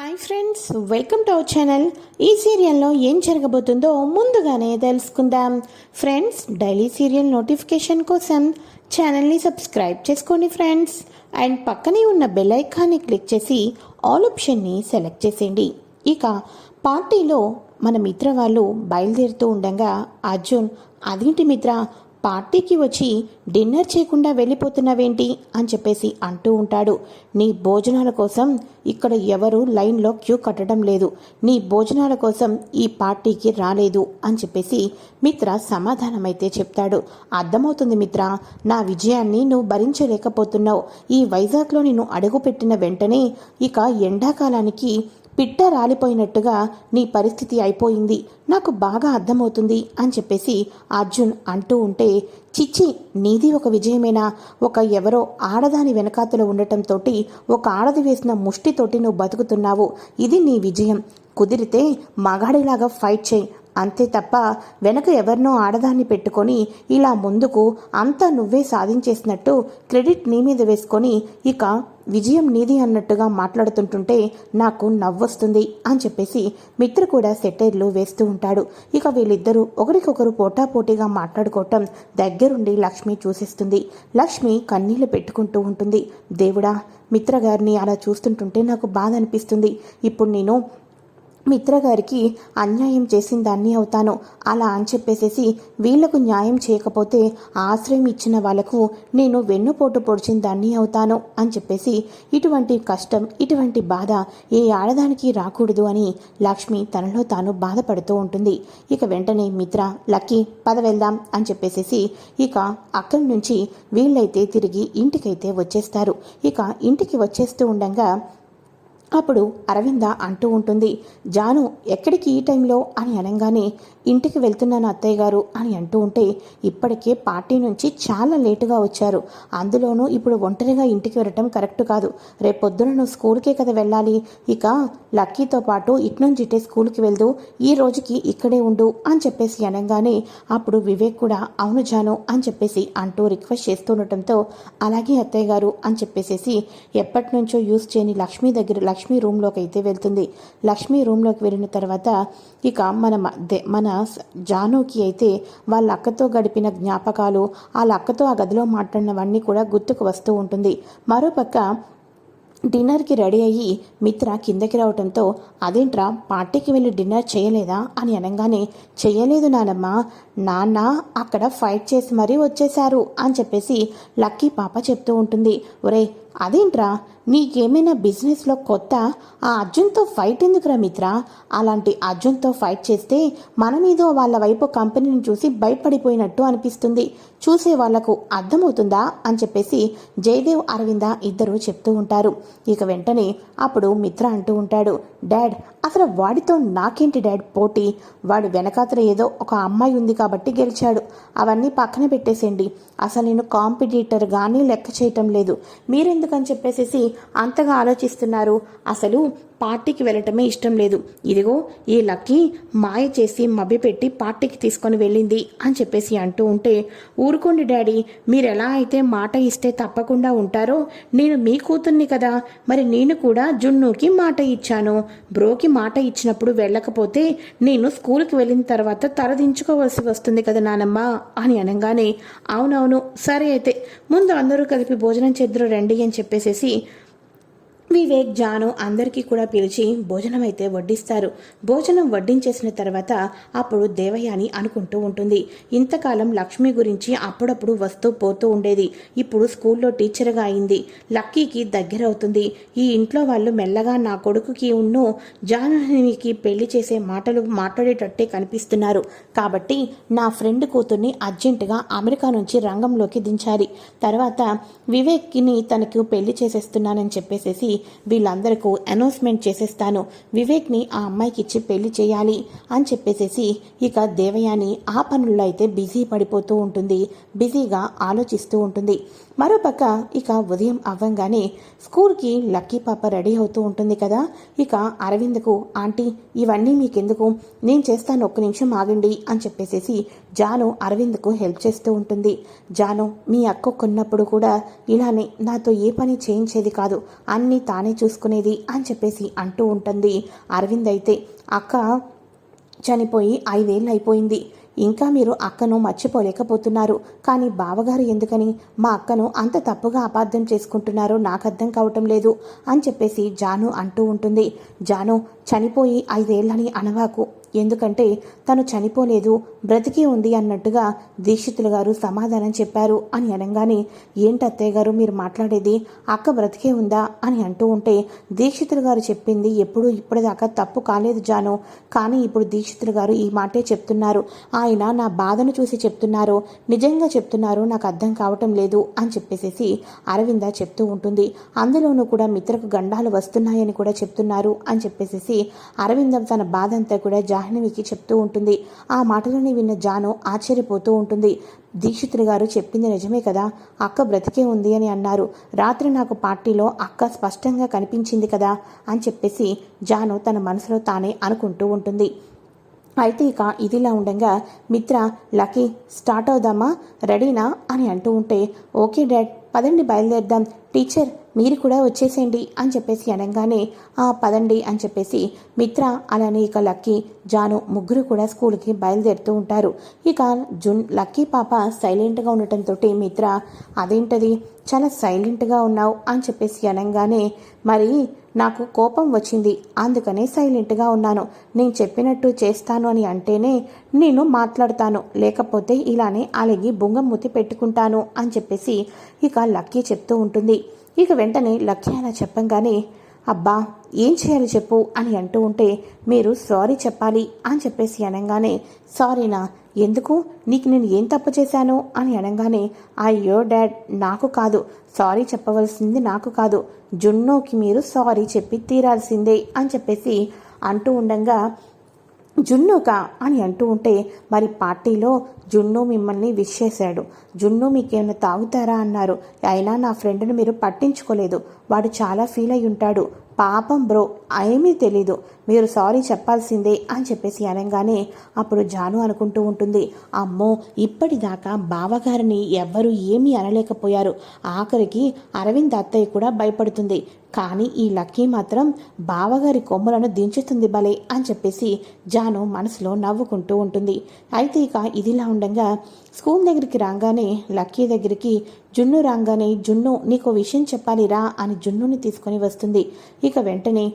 Hi friends welcome to our channel ఈ సీరియల్లో ఏం జరగబోతుందో ముందుగానే తెలుసుకుందాం. ఫ్రెండ్స్ డైలీ సీరియల్ నోటిఫికేషన్ కోసం ఛానల్ని సబ్స్క్రైబ్ చేసుకోండి ఫ్రెండ్స్ అండ్ పక్కనే ఉన్న బెల్ ఐకాన్ని క్లిక్ చేసి ఆల్ ఆప్షన్ని సెలెక్ట్ చేసేయండి. ఇక పార్టీలో మన మిత్ర వాళ్ళు బయలుదేరుతూ ఉండగా అర్జున్ అదేంటి మిత్ర? పార్టీకి వచ్చి డిన్నర్ చేయకుండా వెళ్ళిపోతున్నావేంటి అని చెప్పేసి అంటూ ఉంటాడు. నీ భోజనాల కోసం ఇక్కడ ఎవరు లైన్లో క్యూ కట్టడం లేదు. నీ భోజనాల కోసం ఈ పార్టీకి రాలేదు అని చెప్పేసి మిత్ర సమాధానమైతే చెప్తాడు. అర్థమవుతుంది మిత్ర నా విజయాన్ని నువ్వు భరించలేకపోతున్నావు. ఈ వైజాగ్లో నేను అడుగుపెట్టిన వెంటనే ఇక ఎండాకాలానికి పిట్ట రాలిపోయినట్టుగా నీ పరిస్థితి అయిపోయింది. నాకు బాగా అర్థమవుతుంది అని చెప్పేసి అర్జున్ అంటూ ఉంటే చిచ్చి నీది ఒక విజయమేనా? ఒక ఎవరో ఆడదాని వెనకాతలో ఉండటంతో ఒక ఆడది వేసిన ముష్టితోటి నువ్వు బతుకుతున్నావు. ఇది నీ విజయం. కుదిరితే మగాడిలాగా ఫైట్ చేయి. అంతే తప్ప వెనక ఎవరినో ఆడదాన్ని పెట్టుకొని ఇలా ముందుకు అంతా నువ్వే సాధించేసినట్టు క్రెడిట్ నీ మీద వేసుకొని ఇక విజయం నీది అన్నట్టుగా మాట్లాడుతుంటుంటే నాకు నవ్వొస్తుంది అని చెప్పేసి మిత్ర కూడా సెటైర్లు వేస్తూ ఉంటాడు. ఇక వీళ్ళిద్దరూ ఒకరికొకరు పోటాపోటీగా మాట్లాడుకోవటం దగ్గరుండి లక్ష్మి చూసేస్తుంది. లక్ష్మి కన్నీళ్ళు పెట్టుకుంటూ ఉంటుంది. దేవుడా మిత్ర గారిని అలా చూస్తుంటుంటే నాకు బాధ అనిపిస్తుంది. ఇప్పుడు నేను మిత్ర గారికి అన్యాయం చేసిన దాన్ని అవుతాను. అలా అని చెప్పేసేసి వీళ్ళకు న్యాయం చేయకపోతే ఆశ్రయం ఇచ్చిన వాళ్ళకు నేను వెన్నుపోటు పొడిచిన దాన్ని అవుతాను అని చెప్పేసి ఇటువంటి కష్టం ఇటువంటి బాధ ఏ ఆడదానికి రాకూడదు అని లక్ష్మి తనలో తాను బాధపడుతూ ఉంటుంది. ఇక వెంటనే మిత్ర లక్కీ పద వెళ్దాం అని చెప్పేసేసి ఇక అక్కడి నుంచి వీళ్ళైతే తిరిగి ఇంటికైతే వచ్చేస్తారు. ఇక ఇంటికి వచ్చేస్తూ ఉండగా అప్పుడు అరవింద అంటూ ఉంటుంది జాను ఎక్కడికి ఈ టైంలో? అని అనగానే ఇంటికి వెళ్తున్నాను అత్తయ్య గారు అని అంటూ ఉంటే ఇప్పటికే పార్టీ నుంచి చాలా లేటుగా వచ్చారు. అందులోనూ ఇప్పుడు ఒంటరిగా ఇంటికి వెళ్ళటం కరెక్ట్ కాదు. రేపొద్దున నువ్వు స్కూల్కే కదా వెళ్ళాలి. ఇక లక్కీతో పాటు ఇట్నుంచి ఇటే స్కూల్కి వెళ్దు ఈ రోజుకి ఇక్కడే ఉండు అని చెప్పేసి అనగానే అప్పుడు వివేక్ కూడా అవును జాను అని చెప్పేసి అంటూ రిక్వెస్ట్ చేస్తుండటంతో అలాగే అత్తయ్య గారు అని చెప్పేసేసి ఎప్పటి నుంచో యూస్ చేయని లక్ష్మి దగ్గర లక్ష్మి రూమ్లోకి అయితే వెళ్తుంది. లక్ష్మి రూమ్లోకి వెళ్ళిన తర్వాత ఇక మన మ- మన జానుకి అయితే వాళ్ళ అక్కతో గడిపిన జ్ఞాపకాలు వాళ్ళ అక్కతో ఆ గదిలో మాట్లాడినవన్నీ కూడా గుర్తుకు వస్తూ ఉంటుంది. మరోపక్క డిన్నర్కి రెడీ అయ్యి మిత్ర కిందకి రావటంతో అదేంట్రా పార్టీకి వెళ్ళి డిన్నర్ చేయలేదా? అని అనగానే చేయలేదు నానమ్మ. నాన్న అక్కడ ఫైట్ చేసి మరీ వచ్చేశారు అని చెప్పేసి లక్కీ పాప చెప్తూ ఉంటుంది. ఒరే అదేంట్రా? నీకేమైనా బిజినెస్లో కొత్త ఆ అర్జున్తో ఫైట్ ఎందుకురా మిత్ర? అలాంటి అర్జున్తో ఫైట్ చేస్తే మనమేదో వాళ్ళ వైపు కంపెనీని చూసి భయపడిపోయినట్టు అనిపిస్తుంది. చూసే వాళ్ళకు అర్థమవుతుందా అని చెప్పేసి జయదేవ్ అరవింద ఇద్దరు చెప్తూ ఉంటారు. ఇక వెంటనే అప్పుడు మిత్ర అంటూ ఉంటాడు డాడ్ అసలు వాడితో నాకేంటి డాడ్ పోటీ? వాడు వెనకాతల ఏదో ఒక అమ్మాయి ఉంది కాబట్టి గెలిచాడు. అవన్నీ పక్కన పెట్టేసేయండి. అసలు నేను కాంపిటీటర్ కానీ లెక్క చేయటం లేదు. మీరెందుకని చెప్పేసేసి అంతగా ఆలోచిస్తున్నారు? అసలు పార్టీకి వెళ్ళటమే ఇష్టం లేదు. ఇదిగో ఈ లక్కీ మాయ చేసి మభ్యపెట్టి పార్టీకి తీసుకొని వెళ్ళింది అని చెప్పేసి అంటూ ఉంటే ఊరుకోండి డాడీ మీరు ఎలా అయితే మాట ఇస్తే తప్పకుండా ఉంటారో నేను మీ కూతుర్ని కదా. మరి నేను కూడా జున్నుకి మాట ఇచ్చాను. బ్రోకి మాట ఇచ్చినప్పుడు వెళ్ళకపోతే నేను స్కూల్కి వెళ్ళిన తర్వాత తరదించుకోవలసి వస్తుంది కదా నానమ్మ అని అనగానే అవునవును సరే అయితే ముందు అందరూ కలిపి భోజనం చేద్దరు రండి అని చెప్పేసేసి వివేక్ జాను అందరికీ కూడా పిలిచి భోజనం అయితే వడ్డిస్తారు. భోజనం వడ్డించేసిన తర్వాత అప్పుడు దేవయాని అనుకుంటూ ఉంటుంది. ఇంతకాలం లక్ష్మి గురించి అప్పుడప్పుడు వస్తూ పోతూ ఉండేది. ఇప్పుడు స్కూల్లో టీచర్గా అయింది. లక్కీకి దగ్గర అవుతుంది. ఈ ఇంట్లో వాళ్ళు మెల్లగా నా కొడుకుకి ఉన్ను జానుకి పెళ్ళి చేసే మాటలు మాట్లాడేటట్టే కనిపిస్తున్నారు. కాబట్టి నా ఫ్రెండ్ కూతుర్ని అర్జెంటుగా అమెరికా నుంచి రంగంలోకి దించాలి. తర్వాత వివేక్ని తనకు పెళ్ళి చేసేస్తున్నానని చెప్పేసేసి వీళ్ళందరికీ అనౌన్స్మెంట్ చేసేస్తాను. వివేక్ని ఆ అమ్మాయికి ఇచ్చి పెళ్ళి చేయాలి అని చెప్పేసేసి ఇక దేవయాని ఆ పనుల్లో అయితే బిజీ పడిపోతూ ఉంటుంది. బిజీగా ఆలోచిస్తూ ఉంటుంది. మరోపక్క ఇక ఉదయం అవ్వంగానే స్కూల్కి లక్కీ పాప రెడీ అవుతూ ఉంటుంది కదా. ఇక అరవింద్కు ఆంటీ ఇవన్నీ మీకెందుకు? నేను చేస్తాను ఒక్క నిమిషం ఆగండి అని చెప్పేసేసి జాను అరవింద్కు హెల్ప్ చేస్తూ ఉంటుంది. జాను మీ అక్క కొన్నప్పుడు కూడా ఇలానే నాతో ఏ పని చేయించేది కాదు అన్నీ తానే చూసుకునేది అని చెప్పేసి అంటూ ఉంటుంది. అరవింద్ అయితే అక్క చనిపోయి ఐదేళ్ళు అయిపోయింది ఇంకా మీరు అక్కను మర్చిపోలేకపోతున్నారు. కానీ బావగారు ఎందుకని? మా అక్కను అంత తప్పుగా అపార్థం చేసుకుంటున్నారో నాకు అర్థం కావటం లేదు అని చెప్పేసి జాను అంటూ ఉంటుంది. జాను చనిపోయి ఐదేళ్ళని అనవాకు. ఎందుకంటే తను చనిపోలేదు బ్రతికి ఉంది అన్నట్టుగా దీక్షితులు గారు సమాధానం చెప్పారు అని అనగానే ఏంటి అత్తయ్య గారు మీరు మాట్లాడేది అక్క బ్రతికే ఉందా? అని అంటూ ఉంటే దీక్షితులు గారు చెప్పింది ఎప్పుడు ఇప్పటిదాకా తప్పు కాలేదు జాను. కానీ ఇప్పుడు దీక్షితులు గారు ఈ మాటే చెప్తున్నారు. ఆయన నా బాధను చూసి చెప్తున్నారు నిజంగా చెప్తున్నారు నాకు అర్థం కావటం లేదు అని చెప్పేసేసి అరవింద చెప్తూ ఉంటుంది. అందులోనూ కూడా మిత్రకు గండాలు వస్తున్నాయని కూడా చెప్తున్నారు అని చెప్పేసేసి అరవిందం తన బాధ అంతా కూడా జాహ్నవికి చెప్తూ ఉంటుంది. ఆ మాటలని విన్న జాను ఆశ్చర్యపోతూ ఉంటుంది. దీక్షితులు గారు చెప్పింది నిజమే కదా? అక్క బ్రతికే ఉంది అని అన్నారు. రాత్రి నాకు పార్టీలో అక్క స్పష్టంగా కనిపించింది కదా? అని చెప్పేసి జాను తన మనసులో తానే అనుకుంటూ ఉంటుంది. అయితే ఇక ఇదిలా ఉండగా మిత్ర లక్కీ స్టార్ట్ అవుదామా? రెడీనా? అని అంటూ ఉంటే ఓకే డాడ్ పదండి బయలుదేరదాం. టీచర్ మీరు కూడా వచ్చేసేయండి అని చెప్పేసి అనగానే ఆ పదండి అని చెప్పేసి మిత్ర అలానే ఇక లక్కీ జాను ముగ్గురు కూడా స్కూల్కి బయలుదేరుతూ ఉంటారు. ఇక జున్ లక్కీ పాప సైలెంట్గా ఉండటంతో మిత్ర అదేంటది? చాలా సైలెంట్గా ఉన్నావు అని చెప్పేసి అనగానే మరి నాకు కోపం వచ్చింది అందుకనే సైలెంట్గా ఉన్నాను. నేను చెప్పినట్టు చేస్తాను అని అంటేనే నేను మాట్లాడతాను లేకపోతే ఇలానే అలిగి బుంగమూతి పెట్టుకుంటాను అని చెప్పేసి ఇక లక్కీ చెప్తూ ఉంటుంది. ఇక వెంటనే లక్ష్యాన చెప్పంగానే అబ్బా ఏం చేయాలి చెప్పు అని అంటూ ఉంటే మీరు సారీ చెప్పాలి అని చెప్పేసి అనగానే సారీనా ఎందుకు? నీకు నేను ఏం తప్పు చేశాను? అని అనగానే అయ్యో డాడ్ నాకు కాదు. సారీ చెప్పవలసింది నాకు కాదు. జున్నోకి మీరు సారీ చెప్పి తీరాల్సిందే అని చెప్పేసి అంటూ ఉండగా జున్నుక అని అంటూ ఉంటే మరి పార్టీలో జున్ను మిమ్మల్ని విష్ చేశాడు. జున్ను మీకేమైనా తాగుతారా అన్నారు. అయినా నా ఫ్రెండ్ని మీరు పట్టించుకోలేదు. వాడు చాలా ఫీల్ అయి ఉంటాడు పాపం బ్రో ఏమీ తెలీదు. మీరు సారీ చెప్పాల్సిందే అని చెప్పేసి అనగానే అప్పుడు జాను అనుకుంటూ ఉంటుంది అమ్మో ఇప్పటిదాకా బావగారిని ఎవ్వరూ ఏమీ అనలేకపోయారు. ఆఖరికి అరవింద్ అత్తయ్య కూడా భయపడుతుంది. కానీ ఈ లక్కీ మాత్రం బావగారి కొమ్ములను దించుతుంది భలే అని చెప్పేసి జాను మనసులో నవ్వుకుంటూ ఉంటుంది. అయితే ఇక ఇదిలా ఉండగా స్కూల్ దగ్గరికి రాగానే లక్కీ దగ్గరికి జున్ను రాగానే జున్ను నీకు విషయం చెప్పాలిరా అని జున్నుని తీసుకొని వస్తుంది. ఇక వెంటనే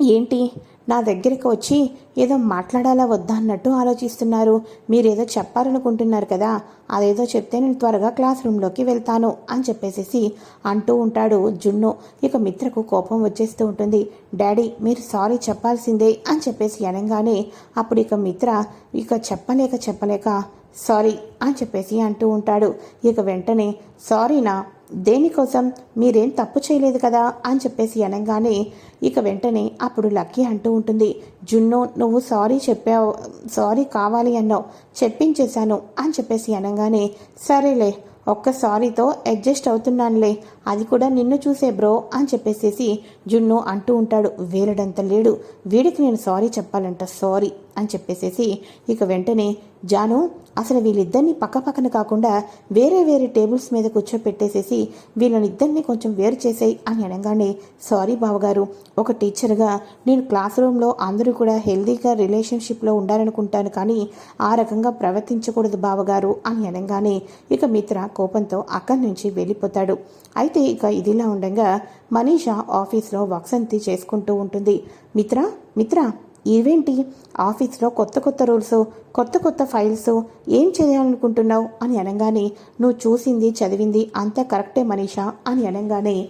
ఏంటి? నా దగ్గరికి వచ్చి ఏదో మాట్లాడాలా వద్దా అన్నట్టు ఆలోచిస్తున్నారు. మీరేదో చెప్పాలనుకుంటున్నారు కదా అదేదో చెప్తే నేను త్వరగా క్లాస్ రూమ్లోకి వెళ్తాను అని చెప్పేసేసి అంటూ ఉంటాడు జున్ను. ఇక మిత్రకు కోపం వచ్చేస్తూ ఉంటుంది. డాడీ మీరు సారీ చెప్పాల్సిందే అని చెప్పేసి అనగానే అప్పుడు ఇక మిత్ర ఇక చెప్పలేక చెప్పలేక సారీ అని చెప్పేసి అంటూ ఉంటాడు. ఇక వెంటనే సారీనా? దేనికోసం మీరేం తప్పు చేయలేదు కదా అని చెప్పేసి అనగానే ఇక వెంటనే అప్పుడు లక్కీ అంటూ ఉంటుంది జున్ను నువ్వు సారీ చెప్పావు సారీ కావాలి అన్నావు చెప్పించేశాను అని చెప్పేసి అనగానే సరేలే ఒక్క సారీతో అడ్జస్ట్ అవుతున్నానులే అది కూడా నిన్ను చూసే బ్రో అని చెప్పేసేసి జున్ను అంటూ ఉంటాడు వేలడంత లేడు వీడికి నేను సారీ చెప్పాలంట సారీ అని చెప్పేసేసి ఇక వెంటనే జాను అసలు వీళ్ళిద్దరిని పక్క పక్కన కాకుండా వేరే వేరే టేబుల్స్ మీద కూర్చోపెట్టేసేసి వీళ్ళని ఇద్దరిని కొంచెం వేరు చేసేయి అని అనగానే సారీ బావగారు ఒక టీచర్గా నేను క్లాస్ రూమ్లో అందరూ కూడా హెల్దీగా రిలేషన్షిప్లో ఉండాలనుకుంటాను కానీ ఆ రకంగా ప్రవర్తించకూడదు బావగారు అని అనగానే ఇక మిత్ర కోపంతో అక్కడి నుంచి వెళ్ళిపోతాడు. అయితే ఇక ఇదిలా ఉండగా మనీషా ఆఫీస్లో వక్సంతి చేసుకుంటూ ఉంటుంది. మిత్ర మిత్ర ఇవేంటి? ఆఫీస్లో కొత్త కొత్త రూల్స్ కొత్త కొత్త ఫైల్స్ ఏం చేయాలనుకుంటున్నావు అని అనగానే నువ్వు చూసింది చదివింది అంతా కరెక్టే మనీషా అని అనగానే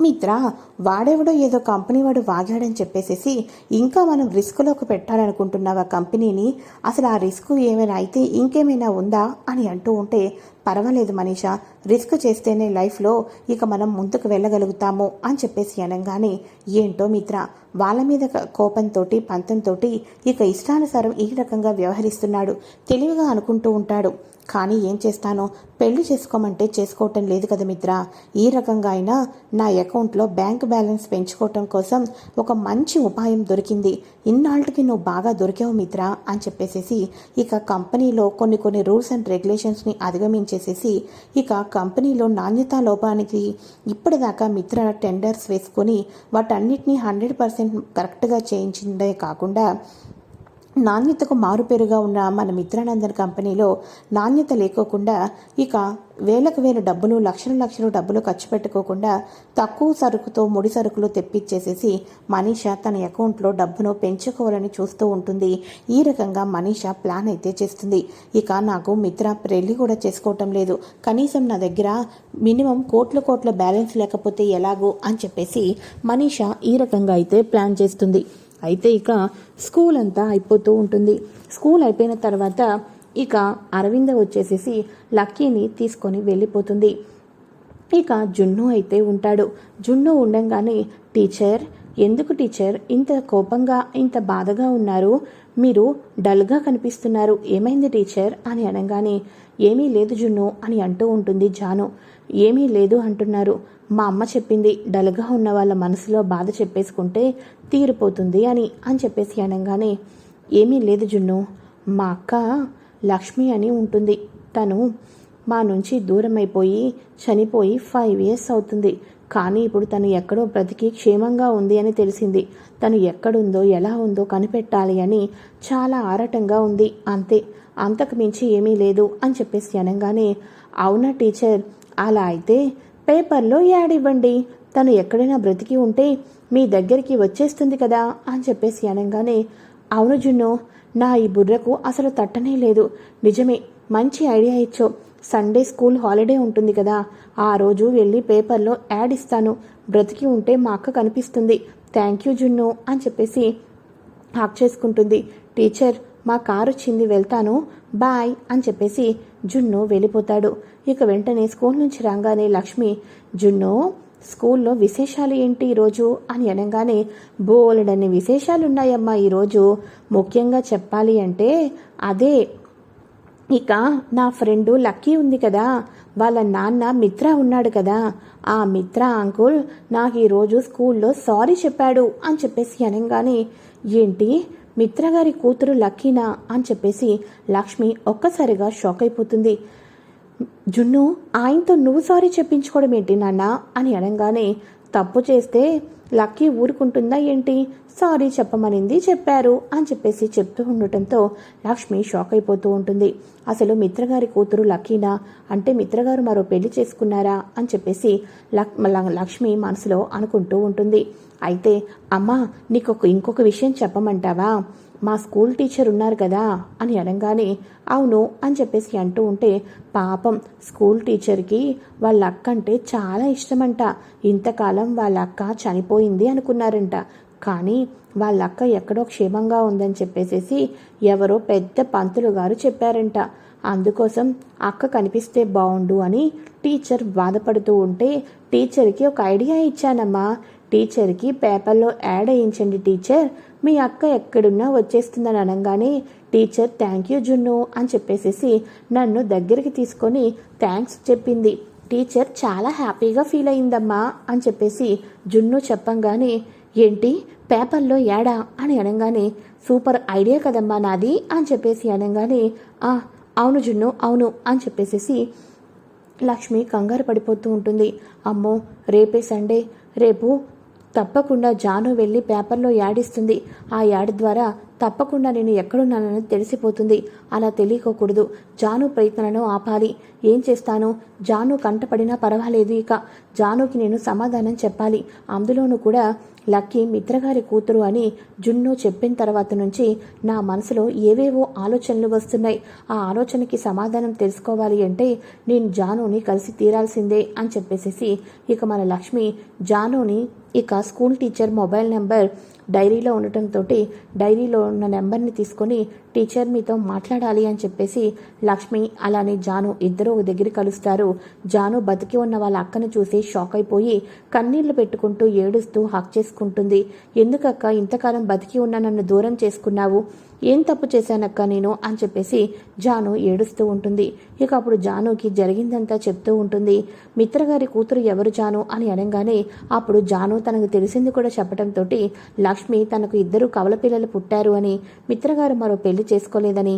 మిత్ర వాడెవడో ఏదో కంపెనీ వాడు వాగాడని చెప్పేసేసి ఇంకా మనం రిస్క్లోకి పెట్టాలనుకుంటున్నావు ఆ కంపెనీని? అసలు ఆ రిస్క్ ఏమైనా అయితే ఇంకేమైనా ఉందా? అని అంటూ ఉంటే పర్వాలేదు మనీష. రిస్క్ చేస్తేనే లైఫ్లో ఇక మనం ముందుకు వెళ్ళగలుగుతాము అని చెప్పేసి అనగానే ఏంటో మిత్ర వాళ్ళ మీద కోపంతో పంతంతో ఇక ఇష్టానుసారం ఈ రకంగా వ్యవహరిస్తున్నాడు. తెలివిగా అనుకుంటూ ఉంటాడు. కానీ ఏం చేస్తానో? పెళ్ళి చేసుకోమంటే చేసుకోవటం లేదు కదా మిత్ర. ఈ రకంగా అయినా నా అకౌంట్లో బ్యాంక్ బ్యాలెన్స్ పెంచుకోవటం కోసం ఒక మంచి ఉపాయం దొరికింది. ఇన్నాళ్ళకి నువ్వు బాగా దొరికావు మిత్ర అని చెప్పేసేసి ఇక కంపెనీలో కొన్ని కొన్ని రూల్స్ అండ్ రెగ్యులేషన్స్ని చేసేసి ఇక కంపెనీలో నాణ్యతా లోపానికి ఇప్పటిదాకా మిత్ర టెండర్స్ వేసుకొని వాటన్నిటినీ హండ్రెడ్ పర్సెంట్ కరెక్ట్గా చేయించిందే కాకుండా నాణ్యతకు మారుపేరుగా ఉన్న మన మిత్రానందన్ కంపెనీలో నాణ్యత లేకోకుండా ఇక వేలకు వేల డబ్బులు లక్షల లక్షలు డబ్బులు ఖర్చు పెట్టుకోకుండా తక్కువ సరుకుతో ముడి సరుకులు తెప్పించేసేసి మనీష తన అకౌంట్లో డబ్బును పెంచుకోవాలని చూస్తూ ఉంటుంది. ఈ రకంగా మనీష ప్లాన్ అయితే చేస్తుంది. ఇక నాకు మిత్ర పెళ్ళి కూడా చేసుకోవటం లేదు. కనీసం నా దగ్గర మినిమం కోట్ల కోట్ల బ్యాలెన్స్ లేకపోతే ఎలాగో అని చెప్పేసి మనీష ఈ రకంగా అయితే ప్లాన్ చేస్తుంది. అయితే ఇక స్కూల్ అంతా అయిపోతూ ఉంటుంది. స్కూల్ అయిపోయిన తర్వాత ఇక అరవింద వచ్చేసేసి లక్కీని తీసుకొని వెళ్ళిపోతుంది. ఇక జున్ను అయితే ఉంటాడు. జున్ను ఉండంగానే టీచర్ ఎందుకు టీచర్? ఇంత కోపంగా ఇంత బాధగా ఉన్నారు. మీరు డల్గా కనిపిస్తున్నారు. ఏమైంది టీచర్? అని అనగానే ఏమీ లేదు జున్ను అని అంటూ ఉంటుంది జాను. ఏమీ లేదు అంటున్నారు. మా అమ్మ చెప్పింది డల్గా ఉన్న వాళ్ళ మనసులో బాధ చెప్పేసుకుంటే తీరిపోతుంది అని అని చెప్పేసి అనగానే ఏమీ లేదు జున్ను మా అక్క లక్ష్మి అని ఉంటుంది. తను మా నుంచి దూరం అయిపోయి చనిపోయి ఫైవ్ ఇయర్స్ అవుతుంది. కానీ ఇప్పుడు తను ఎక్కడో బ్రతికి క్షేమంగా ఉంది అని తెలిసింది. తను ఎక్కడుందో ఎలా ఉందో కనిపెట్టాలి అని చాలా ఆరాటంగా ఉంది. అంతే అంతకు మించి ఏమీ లేదు అని చెప్పేసి అనగానే అవునా టీచర్ అలా అయితే పేపర్లో యాడ్ ఇవ్వండి. తను ఎక్కడైనా బ్రతికి ఉంటే మీ దగ్గరికి వచ్చేస్తుంది కదా అని చెప్పేసి అనగానే అవును జున్ను నా ఈ బుర్రకు అసలు తట్టనే లేదు. నిజమే మంచి ఐడియా ఇచ్చో సండే స్కూల్ హాలిడే ఉంటుంది కదా. ఆ రోజు వెళ్ళి పేపర్లో యాడ్ ఇస్తాను. బ్రతికి ఉంటే మా అక్క కనిపిస్తుంది. థ్యాంక్ యూ జున్ను అని చెప్పేసి హాక్ చేసుకుంటుంది. టీచర్ మా కారు వచ్చింది వెళ్తాను. బాయ్ అని చెప్పేసి జున్ను వెళ్ళిపోతాడు. ఇక వెంటనే స్కూల్ నుంచి రాగానే లక్ష్మి జున్ను స్కూల్లో విశేషాలు ఏంటి ఈరోజు అని అనగానే బోలెడన్ని విశేషాలున్నాయమ్మా ఈరోజు. ముఖ్యంగా చెప్పాలి అంటే అదే. ఇక నా ఫ్రెండు లక్కీ ఉంది కదా. వాళ్ళ నాన్న మిత్ర ఉన్నాడు కదా. ఆ మిత్ర అంకుల్ నాకు ఈరోజు స్కూల్లో సారీ చెప్పాడు అని చెప్పేసి అనగానే ఏంటి? మిత్ర గారి కూతురు లక్కీనా? అని చెప్పేసి లక్ష్మి ఒక్కసారిగా షాక్ అయిపోతుంది. జున్ను ఆయనతో నువ్వు సారీ చెప్పించుకోవడం ఏంటి నాన్న? అని అనగానే తప్పు చేస్తే లక్కీ ఊరుకుంటుందా ఏంటి? సారీ చెప్పమనింది చెప్పారు అని చెప్పేసి చెప్తూ ఉండటంతో లక్ష్మి షాక్ అయిపోతూ ఉంటుంది. అసలు మిత్రగారి కూతురు లక్కీనా? అంటే మిత్రగారు మరో పెళ్ళి చేసుకున్నారా? అని చెప్పేసి లక్ లక్ష్మి మనసులో అనుకుంటూ ఉంటుంది. అయితే అమ్మా నీకొక ఇంకొక విషయం చెప్పమంటావా? మా స్కూల్ టీచర్ ఉన్నారు కదా అని అనగానే అవును అని చెప్పేసి అంటూ ఉంటే పాపం స్కూల్ టీచర్కి వాళ్ళ అక్క అంటే చాలా ఇష్టమంట. ఇంతకాలం వాళ్ళ అక్క చనిపోయింది అనుకున్నారంట. కానీ వాళ్ళ అక్క ఎక్కడో క్షేమంగా ఉందని చెప్పేసేసి ఎవరో పెద్ద పంతులు గారు చెప్పారంట. అందుకోసం అక్క కనిపిస్తే బాగుండు అని టీచర్ బాధపడుతూ ఉంటే టీచర్కి ఒక ఐడియా ఇచ్చానమ్మా. టీచర్కి పేపర్లో యాడ్ వేయించండి టీచర్. మీ అక్క ఎక్కడున్నా వచ్చేస్తుందని అనగానే టీచర్ థ్యాంక్ యూ జున్ను అని చెప్పేసేసి నన్ను దగ్గరికి తీసుకొని థ్యాంక్స్ చెప్పింది. టీచర్ చాలా హ్యాపీగా ఫీల్ అయిందమ్మా అని చెప్పేసి జున్ను చెప్పంగానే ఏంటి పేపర్లో ఏడా? అని అనగానే సూపర్ ఐడియా కదమ్మా నాది అని చెప్పేసి అనగానే "ఆ, అవును జున్ను అవును అని చెప్పేసేసి లక్ష్మి కంగారు పడిపోతూ ఉంటుంది. అమ్మో రేపే సండే రేపు తప్పకుండా జాను వెళ్ళి పేపర్లో యాడ్ ఇస్తుంది ఆ యాడ్ ద్వారా తప్పకుండా నేను ఎక్కడున్నానని తెలిసిపోతుంది. అలా తెలియకోకూడదు. జాను ప్రయత్నాలను ఆపాలి. ఏం చేస్తాను? జాను కంటపడినా పర్వాలేదు ఇక. జానుకి నేను సమాధానం చెప్పాలి. అందులోనూ కూడా లక్కీ మిత్రగారి కూతురు అని జున్ను చెప్పిన తర్వాత నుంచి నా మనసులో ఏవేవో ఆలోచనలు వస్తున్నాయి. ఆ ఆలోచనకి సమాధానం తెలుసుకోవాలి అంటే నేను జానుని కలిసి తీరాల్సిందే అని చెప్పేసేసి ఇక మన లక్ష్మి జానుని ఇక స్కూల్ టీచర్ మొబైల్ నెంబర్ డైరీలో ఉండటంతో డైరీలో ఉన్న నెంబర్ని తీసుకొని టీచర్ మీతో మాట్లాడాలి అని చెప్పేసి లక్ష్మి అలానే జాను ఇద్దరు ఒక దగ్గర కలుస్తారు. జాను బతికి ఉన్న వాళ్ళ అక్కను చూసి షాక్ అయిపోయి కన్నీళ్ళు పెట్టుకుంటూ ఏడుస్తూ హక్ చేసుకుంటుంది. ఎందుకక్క ఇంతకాలం బతికి ఉన్న నన్ను దూరం చేసుకున్నావు? ఏం తప్పు చేశానక్క నేను? అని చెప్పేసి జాను ఏడుస్తూ ఉంటుంది. ఇక అప్పుడు జానుకి జరిగిందంతా చెప్తూ ఉంటుంది. మిత్రగారి కూతురు ఎవరు జాను? అని అనగానే అప్పుడు జాను తనకు తెలిసింది కూడా చెప్పడంతో లక్ష్మి తనకు ఇద్దరు కవల పిల్లలు పుట్టారు అని మిత్రగారు మరో పెళ్ళి చేసుకోలేదని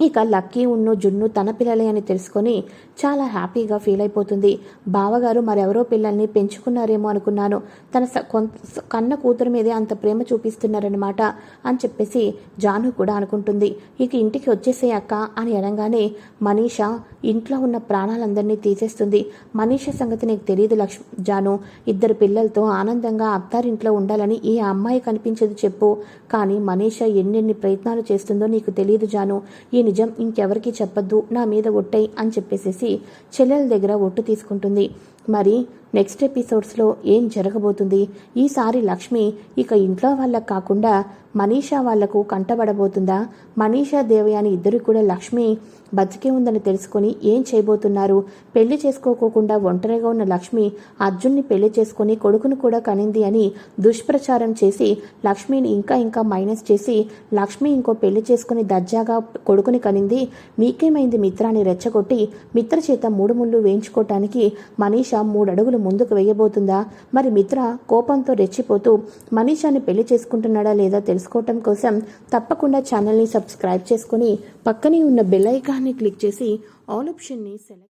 ఇక లక్కీ ఉన్ను జున్ను తన పిల్లలే అని తెలుసుకొని చాలా హ్యాపీగా ఫీల్ అయిపోతుంది. బావగారు మరెవరో పిల్లల్ని పెంచుకున్నారేమో అనుకున్నాను. తన స- కొంత కన్న కూతురు మీదే అంత ప్రేమ చూపిస్తున్నారనమాట అని చెప్పేసి జాను కూడా అనుకుంటుంది. ఇక ఇంటికి వచ్చేసేయక్క అని అనగానే మనీష ఇంట్లో ఉన్న ప్రాణాలందరినీ తీసేస్తుంది. మనీష సంగతి నీకు తెలియదు లక్ష్మి జాను. ఇద్దరు పిల్లలతో ఆనందంగా అత్తారింట్లో ఉండాలని ఈ అమ్మాయి కనిపించదు చెప్పు. కానీ మనీష ఎన్నెన్ని ప్రయత్నాలు చేస్తుందో నీకు తెలియదు జాను. ఈ నిజం ఇంకెవరికి చెప్పొద్దు నా మీద ఒట్టై అని చెప్పేసేసి చెల్లెల దగ్గర ఒట్టు తీసుకుంటుంది. మరి నెక్స్ట్ ఎపిసోడ్స్లో ఏం జరగబోతుంది? ఈసారి లక్ష్మి ఇక ఇంట్లో వాళ్ళకు కాకుండా మనీషా వాళ్ళకు కంటబడబోతుందా? మనీషా దేవయాని ఇద్దరు కూడా లక్ష్మి బతికే ఉందని తెలుసుకొని ఏం చేయబోతున్నారు? పెళ్ళి చేసుకోకోకుండా ఒంటరిగా ఉన్న లక్ష్మి అర్జున్ని పెళ్ళి చేసుకొని కొడుకును కూడా కనింది అని దుష్ప్రచారం చేసి లక్ష్మిని ఇంకా ఇంకా మైనస్ చేసి లక్ష్మి ఇంకో పెళ్ళి చేసుకుని దర్జాగా కొడుకుని కనింది. మీకేమైంది మిత్రాన్ని రెచ్చగొట్టి మిత్ర చేత మూడు ముళ్ళు వేయించుకోవటానికి మనీష మూడు అడుగులు ముందుకు వేయబోతుందా? మరి మిత్ర కోపంతో రెచ్చిపోతూ మనీషాని పెళ్ళి చేసుకుంటున్నాడా లేదా తెలుసుకోవటం కోసం తప్పకుండా ఛానల్ని సబ్స్క్రైబ్ చేసుకొని పక్కనే ఉన్న బెల్ ఐకాన్ని క్లిక్ చేసి ఆల్ ఆప్షన్ని సెలెక్ట్